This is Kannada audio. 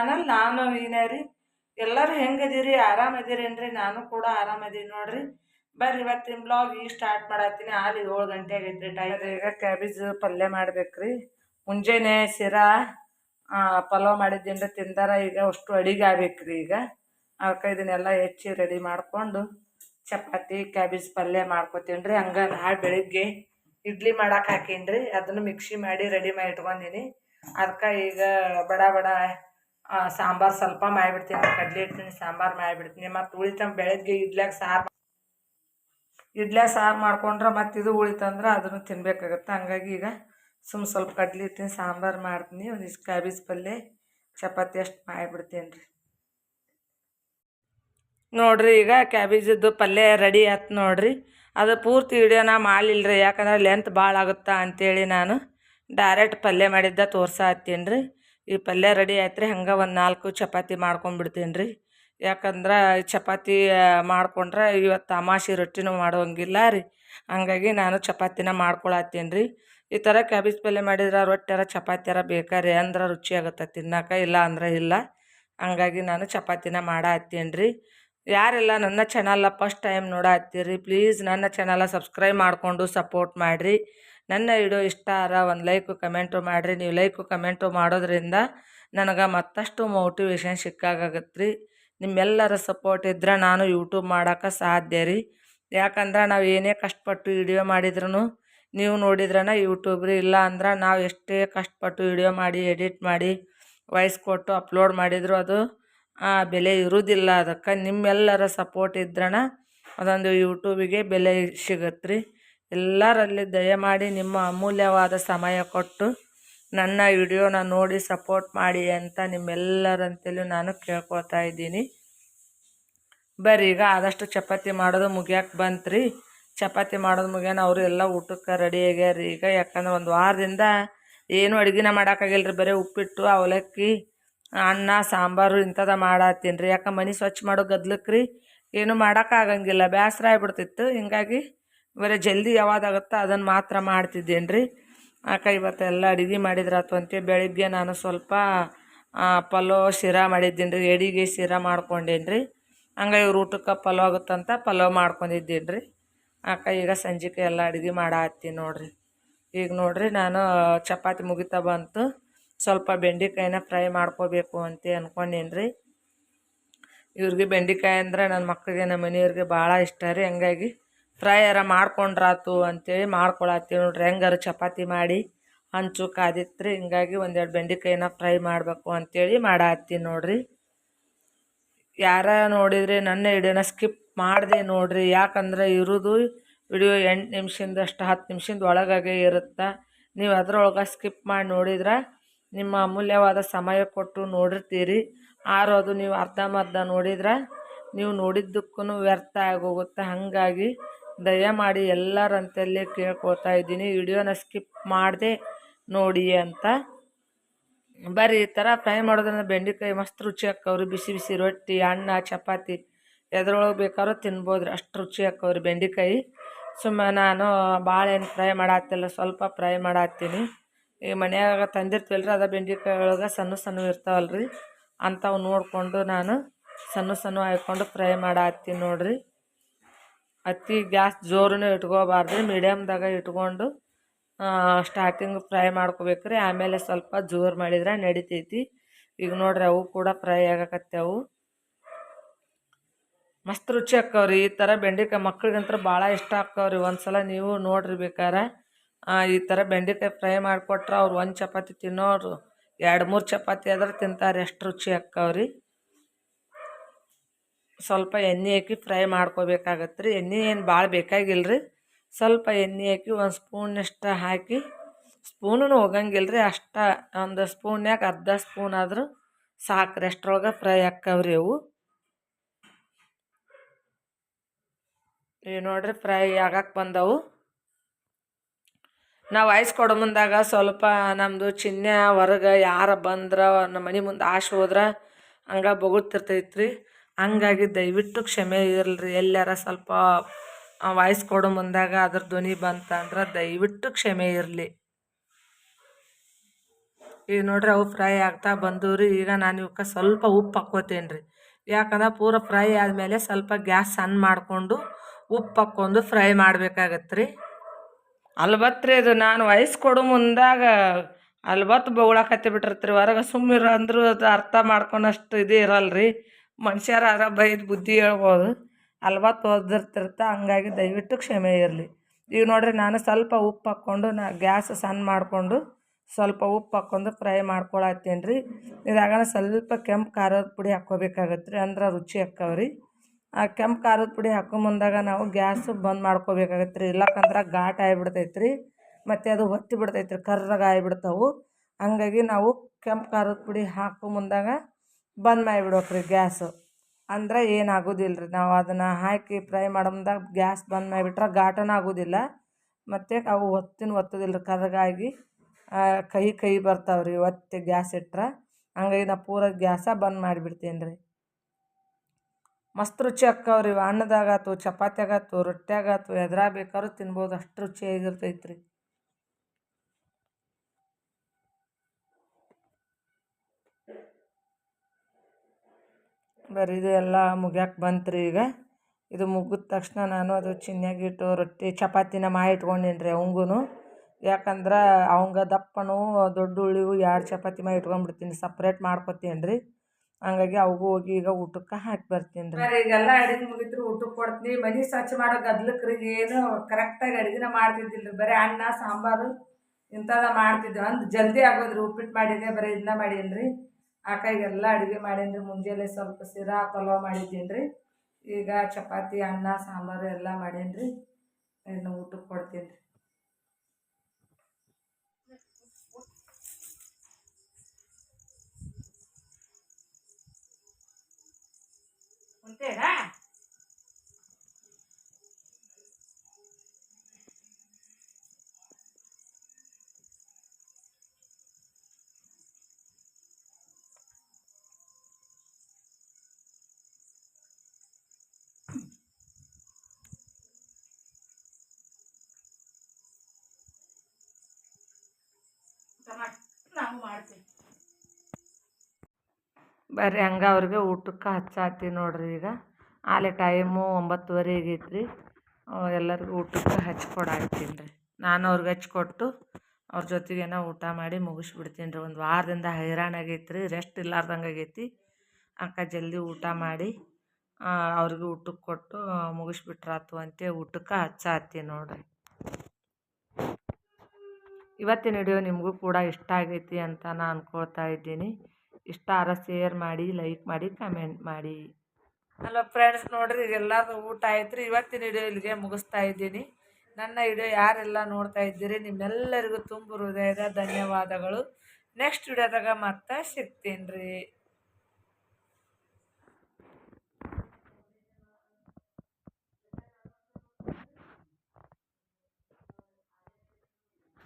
ಚಾನಲ್ ನಾನು ವೀಣರಿ ಎಲ್ಲರೂ ಹೆಂಗದೀರಿ ಆರಾಮದಿರೇನ್ರಿ ನಾನು ಕೂಡ ಆರಾಮದೀನಿ ನೋಡ್ರಿ. ಬರ್ರಿ ಇವತ್ತಿನ ಬ್ಲಾಗ್ ಈಗ ಸ್ಟಾರ್ಟ್ ಮಾಡತ್ತೀನಿ. ಅಲ್ಲಿ ಏಳು ಗಂಟೆ ಆಗೈತ್ರಿ ಟೈಮ್ ಈಗ ಕ್ಯಾಬೇಜ್ ಪಲ್ಯ ಮಾಡ್ಬೇಕ್ರಿ. ಮುಂಜಾನೆ ಶಿರಾ ಆ, ಪಲಾವ್ ಮಾಡಿದ್ದಿಂದ ತಿಂದಾರ ಈಗ ಅಷ್ಟು ಅಡಿಗೆ ಆಗ್ಬೇಕ್ರಿ ಈಗ. ಅದಕ್ಕೆ ಇದನ್ನೆಲ್ಲ ಹೆಚ್ಚಿ ರೆಡಿ ಮಾಡಿಕೊಂಡು ಚಪಾತಿ ಕ್ಯಾಬೇಜ್ ಪಲ್ಯ ಮಾಡ್ಕೊತೀನಿ ರೀ ಹಂಗೆ ನಾಳೆ ಬೆಳಿಗ್ಗೆ ಇಡ್ಲಿ ಮಾಡಕ್ಕೆ ಹಾಕೀನಿ ಅದನ್ನು ಮಿಕ್ಸಿ ಮಾಡಿ ರೆಡಿ ಮಾಡಿ ಇಟ್ಕೊಂಡಿನಿ. ಅದಕ್ಕೆ ಈಗ ಬಡ ಬಡ ಸಾಂಬಾರ್ ಸ್ವಲ್ಪ ಮಾಡಿಬಿಡ್ತೀನಿ, ಕಡಲೆ ಇಡ್ತೀನಿ ಸಾಂಬಾರು ಮಾಡಿಬಿಡ್ತೀನಿ. ಮತ್ತು ಉಳಿತಂಬ ಬೆಳಗ್ಗೆ ಇಡ್ಲಾಗ ಸಾರು ಇಡ್ಲ್ಯಾಗ ಸಾರು ಮಾಡ್ಕೊಂಡ್ರೆ ಮತ್ತು ಇದು ಉಳಿತಂದ್ರೆ ಅದನ್ನು ತಿನ್ಬೇಕಾಗತ್ತೆ. ಹಂಗಾಗಿ ಈಗ ಸುಮ್ಮ ಸ್ವಲ್ಪ ಕಡ್ಲೆ ಇಡ್ತೀನಿ ಸಾಂಬಾರು ಮಾಡ್ತೀನಿ. ಒಂದಿಷ್ಟು ಕ್ಯಾಬೇಜ್ ಪಲ್ಯ ಚಪಾತಿ ಅಷ್ಟು ಮಾಡಿಬಿಡ್ತೀನಿ ರೀ ನೋಡಿರಿ ಈಗ ಕ್ಯಾಬೇಜದ್ದು ಪಲ್ಯ ರೆಡಿ ಆಯ್ತು ನೋಡಿರಿ. ಅದು ಪೂರ್ತಿ ವಿಡಿಯೋನ ರೀ ಯಾಕಂದ್ರೆ ಲೆಂತ್ ಭಾಳ ಆಗುತ್ತಾ ಅಂಥೇಳಿ ನಾನು ಡೈರೆಕ್ಟ್ ಪಲ್ಯ ಮಾಡಿದ್ದ ತೋರ್ಸಾತ್ತೀನಿ ರೀ ಈ ಪಲ್ಯ ರೆಡಿ ಆಯ್ತು ರೀ ಹಂಗೆ ಒಂದು ನಾಲ್ಕು ಚಪಾತಿ ಮಾಡ್ಕೊಂಬಿಡ್ತೀನಿ ರೀ ಯಾಕಂದ್ರೆ ಚಪಾತಿ ಮಾಡಿಕೊಂಡ್ರೆ ಇವತ್ತು ಅಮಾಸಿ ರೊಟ್ಟಿನೂ ಮಾಡೋಂಗಿಲ್ಲ ರೀ. ಹಂಗಾಗಿ ನಾನು ಚಪಾತಿನ ಮಾಡ್ಕೊಳತ್ತೀನಿ ರೀ. ಈ ಥರ ಕ್ಯಾಬೇಜ್ ಪಲ್ಯ ಮಾಡಿದ್ರೆ ರೊಟ್ಟಿಯಾರ ಚಪಾತಿಯಾರ ಬೇಕಾರೆ ಅಂದ್ರೆ ರುಚಿ ಆಗುತ್ತೆ ತಿನ್ನಕ್ಕೆ ಇಲ್ಲ ಅಂದ್ರೆ ಇಲ್ಲ. ಹಂಗಾಗಿ ನಾನು ಚಪಾತಿನ ಮಾಡತ್ತೀನಿ ರೀ. ಯಾರೆಲ್ಲ ನನ್ನ ಚಾನಲ್ನ ಫಸ್ಟ್ ಟೈಮ್ ನೋಡತ್ತೀರಿ ಪ್ಲೀಸ್ ನನ್ನ ಚಾನಲ್ನ ಸಬ್ಸ್ಕ್ರೈಬ್ ಮಾಡಿಕೊಂಡು ಸಪೋರ್ಟ್ ಮಾಡಿರಿ. ನನ್ನ ವಿಡಿಯೋ ಇಷ್ಟ ಆರ ಒಂದು ಲೈಕು ಕಮೆಂಟು ಮಾಡಿರಿ. ನೀವು ಲೈಕು ಕಮೆಂಟು ಮಾಡೋದ್ರಿಂದ ನನಗೆ ಮತ್ತಷ್ಟು ಮೋಟಿವೇಶನ್ ಸಿಕ್ಕಾಗತ್ತೆ ರೀ ನಿಮ್ಮೆಲ್ಲರ ಸಪೋರ್ಟ್ ಇದ್ರೆ ನಾನು ಯೂಟ್ಯೂಬ್ ಮಾಡೋಕ್ಕೆ ಸಾಧ್ಯ ರೀ. ಯಾಕಂದ್ರೆ ನಾವು ಏನೇ ಕಷ್ಟಪಟ್ಟು ವಿಡಿಯೋ ಮಾಡಿದ್ರೂ ನೀವು ನೋಡಿದ್ರನ ಯೂಟ್ಯೂಬ್ ರೀ. ಇಲ್ಲ ಅಂದ್ರೆ ನಾವು ಎಷ್ಟೇ ಕಷ್ಟಪಟ್ಟು ವಿಡಿಯೋ ಮಾಡಿ ಎಡಿಟ್ ಮಾಡಿ ವಾಯ್ಸ್ ಕೊಟ್ಟು ಅಪ್ಲೋಡ್ ಮಾಡಿದರೂ ಅದು ಬೆಲೆ ಇರುವುದಿಲ್ಲ ಅದಕ್ಕೆ ನಿಮ್ಮೆಲ್ಲರ ಸಪೋರ್ಟ್ ಇದ್ರನ ಅದೊಂದು ಯೂಟ್ಯೂಬಿಗೆ ಬೆಲೆ ಸಿಗತ್ತೆ ರೀ ಎಲ್ಲರಲ್ಲಿ ದಯಮಾಡಿ ನಿಮ್ಮ ಅಮೂಲ್ಯವಾದ ಸಮಯ ಕೊಟ್ಟು ನನ್ನ ವಿಡಿಯೋನ ನೋಡಿ ಸಪೋರ್ಟ್ ಮಾಡಿ ಅಂತ ನಿಮ್ಮೆಲ್ಲರಂತಲೂ ನಾನು ಕೇಳ್ಕೊತಾ ಇದ್ದೀನಿ. ಬರ್ರಿ, ಈಗ ಆದಷ್ಟು ಚಪಾತಿ ಮಾಡೋದು ಮುಗಿಯೋಕೆ ಬಂತ್ರಿ. ಚಪಾತಿ ಮಾಡೋದು ಮುಗಿಯೋಣ ಅವರು ಎಲ್ಲ ಊಟಕ್ಕೆ ರೆಡಿ ಆಗ್ಯಾರ ಈಗ ಯಾಕಂದ್ರೆ ಒಂದು ವಾರದಿಂದ ಏನು ಅಡುಗೆನ ಮಾಡೋಕ್ಕಾಗಿಲ್ಲರಿ ಬರೀ ಉಪ್ಪಿಟ್ಟು, ಅವಲಕ್ಕಿ, ಅನ್ನ, ಸಾಂಬಾರು ಇಂಥದ ಮಾಡತ್ತೀನಿ ರೀ. ಯಾಕೆ ಮನೆ ಸ್ವಚ್ಛ ಮಾಡೋ ಗದ್ಲಕ್ಕೆ ರೀ. ಏನು ಮಾಡೋಕ್ಕಾಗಂಗಿಲ್ಲ ಬೇಸರ ಆಗ್ಬಿಡ್ತಿತ್ತು. ಹಿಂಗಾಗಿ ಬರೀ ಜಲ್ದಿ ಯಾವಾಗತ್ತ ಅದನ್ನು ಮಾತ್ರ ಮಾಡ್ತಿದ್ದೇನೆ ರೀ ಆಕ, ಇವತ್ತು ಎಲ್ಲ ಅಡುಗೆ ಮಾಡಿದ್ರಾತು ಅಂತೇಳಿ ಬೆಳಿಗ್ಗೆ ನಾನು ಸ್ವಲ್ಪ ಪಲೋ ಪಲಾವ್ ಶಿರಾ ಮಾಡಿದ್ದೀನಿ ರೀ ಎಡಿಗೆ ಶಿರಾ ಮಾಡ್ಕೊಂಡೇನಿ ರೀ ಹಂಗೆ ಇವ್ರು ಊಟಕ್ಕೆ ಪಲಾವ್ ಆಗುತ್ತಂತ ಪಲಾವ್ ಮಾಡ್ಕೊಂಡಿದ್ದೀನಿ ರೀ ಆಕ, ಈಗ ಸಂಜೆಗೆ ಎಲ್ಲ ಅಡುಗೆ ಮಾಡತ್ತೀನಿ ನೋಡ್ರಿ. ಈಗ ನೋಡ್ರಿ ನಾನು, ಚಪಾತಿ ಮುಗಿತಾ ಬಂತು. ಸ್ವಲ್ಪ ಬೆಂಡೆಕಾಯಿನ ಫ್ರೈ ಮಾಡ್ಕೋಬೇಕು ಅಂತ ಅನ್ಕೊಂಡೇನಿ ರೀ ಇವ್ರಿಗೆ ಬೆಂಡೆಕಾಯಿ ಅಂದ್ರೆ ನನ್ನ ಮಕ್ಕಳಿಗೆ ನಮ್ಮ ಮನೆಯವ್ರಿಗೆ ಭಾಳ ಇಷ್ಟ ರೀ, ಹಂಗಾಗಿ ಫ್ರೈ ಯಾರ ಮಾಡ್ಕೊಂಡ್ರಾತು ಅಂತೇಳಿ ಮಾಡ್ಕೊಳತ್ತೀವಿ ನೋಡ್ರಿ. ಹೆಂಗಾರು ಚಪಾತಿ ಮಾಡಿ ಹಂಚು ಕಾದಿತ್ರಿ ಹಿಂಗಾಗಿ ಒಂದೆರಡು ಬೆಂಡೆಕಾಯಿನ ಫ್ರೈ ಮಾಡಬೇಕು ಅಂತೇಳಿ ಮಾಡತ್ತೀನಿ ನೋಡ್ರಿ. ಯಾರ ನೋಡಿದ್ರೆ ನನ್ನ ವಿಡಿಯೋನ ಸ್ಕಿಪ್ ಮಾಡಿದೆ ನೋಡ್ರಿ. ಯಾಕಂದ್ರೆ ಇರೋದು ವಿಡಿಯೋ ಎಂಟು ನಿಮಿಷದಷ್ಟು ಹತ್ತು ನಿಮಿಷದ ಒಳಗಾಗೆ ಇರುತ್ತೆ. ನೀವು ಅದರೊಳಗೆ ಸ್ಕಿಪ್ ಮಾಡಿ ನೋಡಿದ್ರೆ ನಿಮ್ಮ ಅಮೂಲ್ಯವಾದ ಸಮಯ ಕೊಟ್ಟು ನೋಡಿರ್ತೀರಿ. ಆರು ಅದು ನೀವು ಅರ್ಧಂಬರ್ಧ ನೋಡಿದ್ರೆ ನೀವು ನೋಡಿದ್ದಕ್ಕೂ ವ್ಯರ್ಥ ಆಗೋಗುತ್ತೆ. ಹಾಗಾಗಿ ದಯಮಾಡಿ ಎಲ್ಲರಂತಲ್ಲೇ ಕೇಳ್ಕೊತಾ ಇದ್ದೀನಿ. ವಿಡಿಯೋನ ಸ್ಕಿಪ್ ಮಾಡದೆ ನೋಡಿ ಅಂತ ಬರ್ರಿ, ಈ ಥರ ಫ್ರೈ ಮಾಡೋದ್ರಿಂದ ಬೆಂಡೆಕಾಯಿ ಮಸ್ತ್ ರುಚಿ ಹಾಕವ್ರಿ ಬಿಸಿ ಬಿಸಿ ರೊಟ್ಟಿ, ಅನ್ನ, ಚಪಾತಿ ಎದ್ರೊಳಗೆ ಬೇಕಾದ್ರೂ ತಿನ್ಬೋದ್ರಿ. ಅಷ್ಟು ರುಚಿ ಹಾಕವ್ರಿ ಬೆಂಡೆಕಾಯಿ. ಸುಮ್ಮನೆ ನಾನು ಭಾಳ ಏನು ಫ್ರೈ ಮಾಡತ್ತಿಲ್ಲ ಸ್ವಲ್ಪ ಫ್ರೈ ಮಾಡತ್ತೀನಿ ಈ ಮನೆಯಾಗ ತಂದಿರ್ತೀವಲ್ರಿ, ಅದ ಬೆಂಡೆಕಾಯಿ ಒಳಗೆ ಸಣ್ಣ ಸಣ್ಣ ಇರ್ತಾವಲ್ಲ ರೀ ಅಂಥವು ನೋಡಿಕೊಂಡು ನಾನು ಸಣ್ಣ ಸಣ್ಣ ಹಾಕ್ಕೊಂಡು ಫ್ರೈ ಮಾಡತ್ತೀನಿ ನೋಡ್ರಿ. ಅತಿ ಗ್ಯಾಸ್ ಜೋರನ್ನು ಇಟ್ಕೋಬಾರ್ದು ಮೀಡಿಯಮ್ದಾಗ ಇಟ್ಕೊಂಡು ಸ್ಟಾರ್ಟಿಂಗ್ ಫ್ರೈ ಮಾಡ್ಕೋಬೇಕ್ರಿ. ಆಮೇಲೆ ಸ್ವಲ್ಪ ಜೋರು ಮಾಡಿದ್ರೆ ನಡಿತೈತಿ. ಈಗ ನೋಡ್ರಿ ಅವು ಕೂಡ ಫ್ರೈ ಆಗಕತ್ತವು ಮಸ್ತ್ ರುಚಿ ಆಕ್ಕವ್ರಿ. ಈ ಥರ ಬೆಂಡೆಕಾಯಿ ಮಕ್ಳಿಗಂತ್ರ ಭಾಳ ಇಷ್ಟ ಆಕ್ಕವ್ರಿ. ಒಂದ್ಸಲ ನೀವು ನೋಡ್ರಿ ಬೇಕಾರೆ. ಈ ಥರ ಬೆಂಡೆಕಾಯಿ ಫ್ರೈ ಮಾಡಿಕೊಟ್ರೆ ಅವ್ರು ಒಂದು ಚಪಾತಿ ತಿನ್ನೋರು, ಎರಡು ಮೂರು ಚಪಾತಿ ಆದ್ರೆ ತಿಂತಾರೆ. ಎಷ್ಟು ರುಚಿ ಆಕ್ಕವ್ರಿ. ಸ್ವಲ್ಪ ಎಣ್ಣೆ ಹಾಕಿ ಫ್ರೈ ಮಾಡ್ಕೋಬೇಕಾಗತ್ತೆ ರೀ ಎಣ್ಣೆ ಏನು ಭಾಳ ಬೇಕಾಗಿಲ್ಲ ರೀ ಸ್ವಲ್ಪ ಎಣ್ಣೆ ಹಾಕಿ ಒಂದು ಸ್ಪೂನಷ್ಟು ಹಾಕಿ ಸ್ಪೂನು ಹೋಗಂಗಿಲ್ಲ ರೀ ಅಷ್ಟ ಒಂದು ಸ್ಪೂನ್ಯಾಗ ಅರ್ಧ ಸ್ಪೂನ್ ಆದರೂ ಸಾಕ್ರಿ. ಅಷ್ಟ್ರೊಳಗೆ ಫ್ರೈ ಹಾಕವ್ರಿ ಅವು. ಇವು ನೋಡ್ರಿ ಫ್ರೈ ಆಗಕ್ಕೆ ಬಂದವು. ನಾವು ಐಸ್ ಕೊಡೋ ಮುಂದಾಗ ಸ್ವಲ್ಪ ನಮ್ಮದು ಚಿನ್ನ ಹೊರಗೆ ಯಾರು ಬಂದ್ರೆ ನಮ್ಮ ಮನೆ ಮುಂದೆ ಆಶೆ ಹೋದ್ರೆ ಹಂಗೆ ಬೊಗುಳ್ತಿರ್ತೈತೆ ರೀ ಹಂಗಾಗಿ ದಯವಿಟ್ಟು ಕ್ಷಮೆ ಇರಲ್ರಿ ಎಲ್ಲಾರ ಸ್ವಲ್ಪ ವಾಯ್ಸ್ ಕೊಡೋ ಮುಂದಾಗ ಅದ್ರ ಧ್ವನಿ ಬಂತಂದ್ರೆ ದಯವಿಟ್ಟು ಕ್ಷಮೆ ಇರಲಿ. ಈಗ ನೋಡ್ರಿ ಅವು ಫ್ರೈ ಆಗ್ತಾ ಬಂದವು ಈಗ ನಾನು ಇವಕ್ಕೆ ಸ್ವಲ್ಪ ಉಪ್ಪು ಹಾಕ್ಕೋತೀನಿ ರೀ. ಯಾಕಂದ್ರೆ ಪೂರ ಫ್ರೈ ಆದಮೇಲೆ ಸ್ವಲ್ಪ ಗ್ಯಾಸ್ ಸಣ್ಣ ಮಾಡಿಕೊಂಡು ಉಪ್ಪು ಹಾಕ್ಕೊಂಡು ಫ್ರೈ ಮಾಡಬೇಕಾಗತ್ತೆ ರೀ. ಅಲ್ಬತ್ರಿ ಇದು. ನಾನು ವಯಸ್ಸು ಕೊಡೋ ಮುಂದಾಗ ಅಲ್ಬತ್ತು ಬೊಗಳಕತ್ತಿ ಬಿಟ್ಟಿರ್ತೀರಿ. ಹೊರಗೆ ಸುಮ್ಮಿರ ಅಂದರೂ ಅದು ಅರ್ಥ ಮಾಡ್ಕೊಂಡಷ್ಟು ಇದು ಇರಲ್ಲ ರೀ ಮನುಷ್ಯರಾರ ಬೈದು ಬುದ್ಧಿ ಹೇಳ್ಬೋದು. ಅಲ್ವಾ ಓದಿರ್ತಿರ್ತ, ಹಂಗಾಗಿ ದಯವಿಟ್ಟು ಕ್ಷಮೆ ಇರಲಿ. ಈಗ ನೋಡ್ರಿ, ನಾನು ಸ್ವಲ್ಪ ಉಪ್ಪು ಹಾಕ್ಕೊಂಡು ನಾ ಗ್ಯಾಸ್ ಸಣ್ಣ ಮಾಡಿಕೊಂಡು ಸ್ವಲ್ಪ ಉಪ್ಪು ಹಾಕ್ಕೊಂಡು ಫ್ರೈ ಮಾಡ್ಕೊಳತ್ತೀನಿ ರೀ ಇದಾಗನ ಸ್ವಲ್ಪ ಕೆಂಪು ಖಾರದ ಪುಡಿ ಹಾಕ್ಕೋಬೇಕಾಗತ್ತೆ ರೀ ಅಂದ್ರೆ ರುಚಿ ಆಕ್ಕವ್ರಿ ಆ ಕೆಂಪು ಖಾರದ ಪುಡಿ ಹಾಕೋ ಮುಂದಾಗ ನಾವು ಗ್ಯಾಸ್ ಬಂದ್ ಮಾಡ್ಕೋಬೇಕಾಗತ್ತೆ ರೀ ಇಲ್ಲಕಂದ್ರೆ ಘಾಟ್ ಆಗಿಬಿಡ್ತೈತೆ ರೀ ಮತ್ತು ಅದು ಹೊತ್ತಿ ಬಿಡ್ತೈತೆ ರೀ ಕರ್ರಗೆ ಹಂಗಾಗಿ ನಾವು ಕೆಂಪು ಖಾರದ ಪುಡಿ ಹಾಕೋ ಮುಂದಾಗ ಬಂದ್ ಮಾಡಿಬಿಡ್ಬೇಕು ರೀ ಗ್ಯಾಸು. ಅಂದ್ರೆ ಏನು ಆಗೋದಿಲ್ಲ ರೀ ನಾವು ಅದನ್ನು ಹಾಕಿ ಫ್ರೈ ಮಾಡೋದಾಗ ಗ್ಯಾಸ್ ಬಂದ್ ಮಾಡಿಬಿಟ್ರೆ ಘಾಟನ ಆಗೋದಿಲ್ಲ. ಮತ್ತು ಅವು ಒತ್ತಿನ ಒತ್ತೋದಿಲ್ಲ ರೀ ಕರಗಾಗಿ. ಕೈ ಕೈ ಬರ್ತಾವೆ ರೀ ಒತ್ತಿ ಗ್ಯಾಸ್ ಇಟ್ರೆ. ಹಂಗಾಗಿ ನಾ ಪೂರ ಗ್ಯಾಸ ಬಂದ್ ಮಾಡಿಬಿಡ್ತೀನಿ ರೀ ಮಸ್ತ್ ರುಚಿ ಅಕ್ಕವ್ರಿ ಅನ್ನದಾಗಾತು, ಚಪಾತ್ಯಾಗಾತು ರೊಟ್ಯಾಗಾತು ಎದ್ರಾಗ ಬೇಕಾದ್ರೂ ತಿನ್ಬೋದು. ಅಷ್ಟು ರುಚಿಯಾಗಿರ್ತೈತೆ ರೀ ಬರೀ ಇದು ಎಲ್ಲ ಮುಗ್ಯಾಕೆ ಬಂತು ರೀ ಈಗ. ಇದು ಮುಗಿದ ತಕ್ಷಣ ನಾನು ಅದು ಚಿನ್ಯಾಗಿಟ್ಟು ರೊಟ್ಟಿ ಚಪಾತಿನ ಮಾಡಿ ಇಟ್ಕೊಂಡೀನಿ ರೀ ಅವಂಗೂ ಯಾಕಂದ್ರೆ ಅವಂಗ ದಪ್ಪನು ದೊಡ್ಡ ಉಳ್ಳಿವು ಎರಡು ಚಪಾತಿ ಮಾಡಿ ಇಟ್ಕೊಂಡ್ಬಿಡ್ತೀನಿ ಸಪ್ರೇಟ್ ಮಾಡ್ಕೊತೀನಿ ರೀ ಹಂಗಾಗಿ ಅವಗೂ ಹೋಗಿ ಈಗ ಊಟಕ್ಕೆ ಹಾಕಿ ಬರ್ತೀನಿ ರೀ ಈಗೆಲ್ಲ ಅಡುಗೆ ಮುಗಿದ್ರು ಊಟಕ್ಕೆ ಕೊಡ್ತೀನಿ. ಮನೆ ಸ್ವಚ್ಛ ಮಾಡೋ ಗದ್ಲಕ್ಕೆ ಏನು ಕರೆಕ್ಟಾಗಿ ಅಡುಗೆನ ಮಾಡ್ತಿದ್ದಿಲ್ಲ ರೀ ಬರೀ ಅನ್ನ, ಸಾಂಬಾರು ಇಂಥದ ಮಾಡ್ತಿದ್ದೆ ಅಂದ್ರೆ ಜಲ್ದಿ ಆಗೋದ್ರಿ ಉಪ್ಪಿಟ್ಟು ಮಾಡಿದ್ದೆ, ಬರೀ ಇದನ್ನ ಮಾಡೀನಿ ರೀ ಆಕಾಗಿ ಎಲ್ಲ ಅಡುಗೆ ಮಾಡೀನಿ ಮುಂಜಾನೆ ಸ್ವಲ್ಪ ಸಿರಾ ಪಲಾವ್ ಮಾಡಿದ್ದೀನಿ ರೀ ಈಗ ಚಪಾತಿ, ಅನ್ನ, ಸಾಂಬಾರು ಎಲ್ಲ ಮಾಡೀನಿ ರೀ ಇನ್ನು ಊಟಕ್ಕೆ ಕೊಡ್ತೀನಿ ರೀ ನಾವು ಮಾಡ್ತೀವಿ ಬರ್ರಿ, ಹಂಗೆ ಅವ್ರಿಗೆ ಊಟಕ್ಕೆ ಹಚ್ಚಾತಿ ನೋಡ್ರಿ ಈಗ. ಆಲೆ ಟೈಮು ಒಂಬತ್ತುವರೆ ಆಗೈತ್ರಿ. ಎಲ್ಲರಿಗೂ ಊಟಕ್ಕೆ ಹಚ್ಕೊಡಾಕ್ತೀನಿ ರೀ ನಾನು ಅವ್ರಿಗೆ ಹಚ್ಕೊಟ್ಟು ಅವ್ರ ಜೊತೆಗೇನ ಊಟ ಮಾಡಿ ಮುಗಿಸ್ಬಿಡ್ತೀನಿ ರೀ ಒಂದು ವಾರದಿಂದ ಹೈರಾಣ ಆಗೈತೆ ರೆಸ್ಟ್ ಇಲ್ಲಾರ್ದಂಗೆ ಆಗೈತಿ. ಅಕ್ಕ ಜಲ್ದಿ ಊಟ ಮಾಡಿ ಅವ್ರಿಗೆ ಊಟಕ್ಕೆ ಕೊಟ್ಟು ಮುಗಿಸ್ಬಿಟ್ರಾತು ಅಂತೇಳಿ ಊಟಕ್ಕೆ ಹಚ್ಚಾತಿ ನೋಡ್ರಿ. ಇವತ್ತಿನ ವಿಡಿಯೋ ನಿಮಗೂ ಕೂಡ ಇಷ್ಟ ಆಗೈತಿ ಅಂತ ನಾನು ಅಂದ್ಕೊಳ್ತಾ ಇದ್ದೀನಿ. ಇಷ್ಟ ಆರ ಶೇರ್ ಮಾಡಿ ಲೈಕ್ ಮಾಡಿ ಕಮೆಂಟ್ ಮಾಡಿ. ಹಲೋ ಫ್ರೆಂಡ್ಸ್ ನೋಡ್ರಿ ಎಲ್ಲರದು ಊಟ ಆಯ್ತು ರೀ ಇವತ್ತಿನ ವಿಡಿಯೋ ಇಲ್ಲಿಗೆ ಮುಗಿಸ್ತಾ ಇದ್ದೀನಿ. ನನ್ನ ವಿಡಿಯೋ ಯಾರೆಲ್ಲ ನೋಡ್ತಾ ಇದ್ದೀರಿ, ನಿಮ್ಮೆಲ್ಲರಿಗೂ ತುಂಬ ಹೃದಯದ ಧನ್ಯವಾದಗಳು. ನೆಕ್ಸ್ಟ್ ವಿಡಿಯೋದಾಗ ಮತ್ತೆ ಸಿಗ್ತೀನಿ ರೀ.